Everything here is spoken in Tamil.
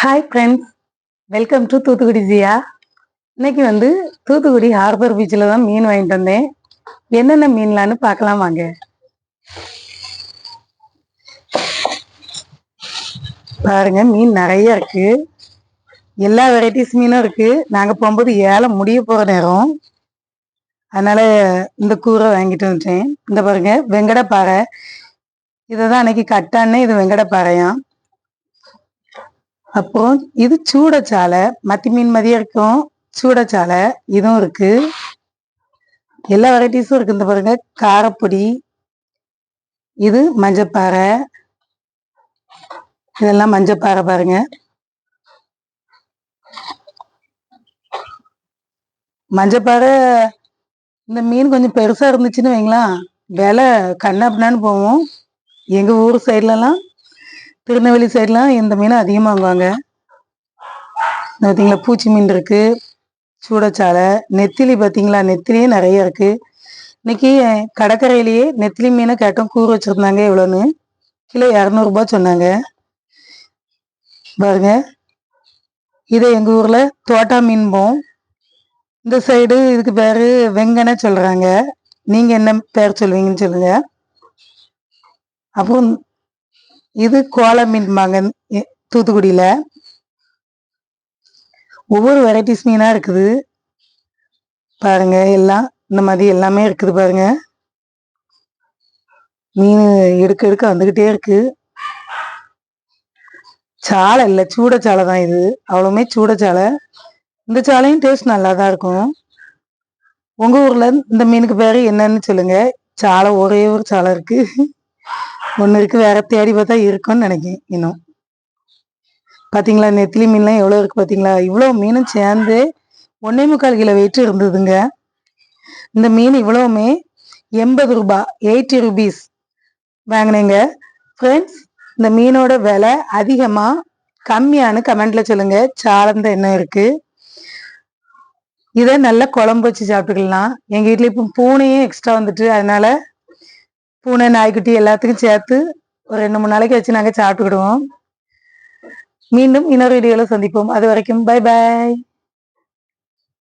Hi friends welcome to Thoothukudi ஜியா இன்னைக்கு வந்து தூத்துக்குடி ஹார்பர் பீச்சில் தான் மீன் வாங்கிட்டு வந்தேன். என்னென்ன மீன்லான்னு பார்க்கலாம் வாங்க. பாருங்க மீன் நிறைய இருக்கு. எல்லா வெரைட்டிஸ் மீனும் இருக்கு. நாங்கள் போகும்போது ஏழை முடிய போகிற நேரம். அதனால இந்த கூரை வாங்கிட்டு வந்துட்டேன். இந்த பாருங்க வெங்கடப்பாறை. இதை தான் அன்னைக்கு கட்டான்னு இது வெங்கடப்பாறையான் அப்புறம் இது சூடச்சாலை மத்தி மீன் மதியம் இருக்கும். சூடச்சாலை இதுவும் இருக்கு. எல்லா வெரைட்டிஸும் இருக்கு இந்த பாருங்க. காரப்பொடி இது மஞ்சப்பாறை. இதெல்லாம் மஞ்சப்பாறை பாருங்க. மஞ்சப்பாறை இந்த மீன் கொஞ்சம் பெருசா இருந்துச்சுன்னு வைங்களா விலை கண்ணாப்பினான்னு போவோம். எங்க ஊர் சைட்லலாம் திருநெல்வேலி சைட்லாம் இந்த மீன் அதிகமாக வாங்குவாங்க. பார்த்தீங்களா பூச்சி மீன் இருக்கு சூடச்சாலை நெத்திலி பார்த்தீங்களா நெத்திலியே நிறைய இருக்கு. இன்னைக்கு கடற்கரையிலேயே நெத்திலி மீனை கேட்டோம் கூறு வச்சிருந்தாங்க எவ்வளோன்னு கிலோ இரநூறுபா சொன்னாங்க. பாருங்க. இதை எங்கள் ஊரில் தோட்டா மீன்போம் இந்த சைடு இதுக்கு பேர் வெங்கன சொல்கிறாங்க நீங்கள் என்ன பேர் சொல்லுவீங்கன்னு சொல்லுங்கள் அப்புறம் இது கோல மீன்பாங்க தூத்துக்குடியில. ஒவ்வொரு வெரைட்டிஸ் மீனா இருக்குது. பாருங்க எல்லாம் இந்த மாதிரி எல்லாமே இருக்குது பாருங்க. மீன் எடுக்க எடுக்க வந்துகிட்டே இருக்கு. சாலை இல்லை சூடச்சாலை தான் இது. அவ்வளவுமே சூடச்சாலை இந்த சாலையும் டேஸ்ட் நல்லா தான் இருக்கும். உங்க ஊர்ல இந்த மீனுக்கு பேரு என்னன்னு சொல்லுங்க. சாலை ஒரே ஒரு சாலை இருக்கு. ஒன்று இருக்குது வேற தேடி பார்த்தா இருக்கும்னு நினைக்கிறேன் இன்னும். பார்த்தீங்களா நெத்திலி மீன்லாம் எவ்வளோ இருக்குது பார்த்தீங்களா இவ்வளோ மீனும் சேர்ந்து ஒன்னே முக்கால் கிலோ வெயிட் இருந்ததுங்க. இந்த மீன் இவ்வளவுமே எண்பது ரூபா எயிட்டி ருபீஸ் வாங்கினேங்க. ஃப்ரெண்ட்ஸ் இந்த மீனோட விலை அதிகமாக கம்மியான்னு கமெண்ட்ல சொல்லுங்க. சாலந்த என்ன இருக்கு? இதை நல்லா குழம்பு வச்சு சாப்பிட்டுக்கலாம். எங்கள் வீட்டில் இப்போ பூனையும் எக்ஸ்ட்ரா வந்துட்டு அதனால பூனை நாய்க்குட்டி எல்லாத்துக்கும் சேர்த்து ஒரு ரெண்டு மூணு நாளைக்கு வச்சு நாங்கள் சாப்பிட்டுக்கிடுவோம். மீண்டும் இன்னொரு வீடியோவில் சந்திப்போம். அது வரைக்கும் பை பாய்